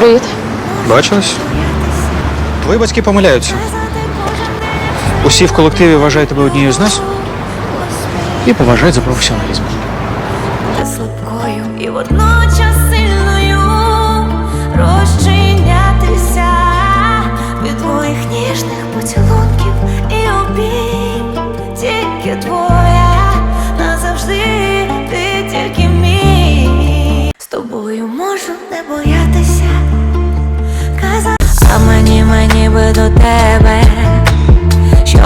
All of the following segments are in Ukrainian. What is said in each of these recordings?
Привіт. Бачились? Твої батьки помиляються. Усі в колективі вважають тебе однією з нас і поважають за професіоналізм. Слабкою і водночас сильною розчинятися від твоїх ніжних поцілунків і обійм тільки твоя назавжди, ти тільки мій. З тобою можу не боятися,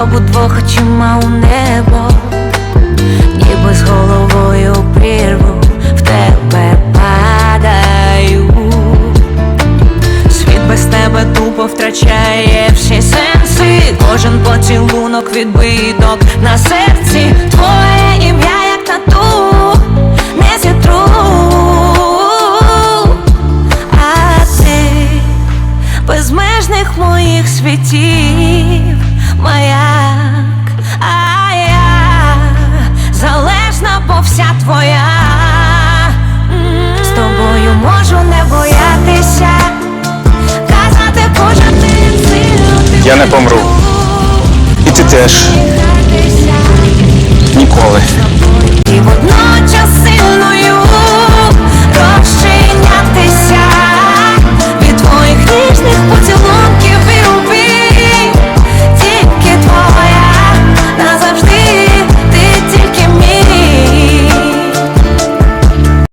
щоб удвох очима у небо ніби з головою прірву в тебе падаю. Світ без тебе тупо втрачає всі сенси. Кожен поцілунок відбиток на серці. Твоє ім'я, безмежних моїх світів, маяк, Я не помру. І ти теж.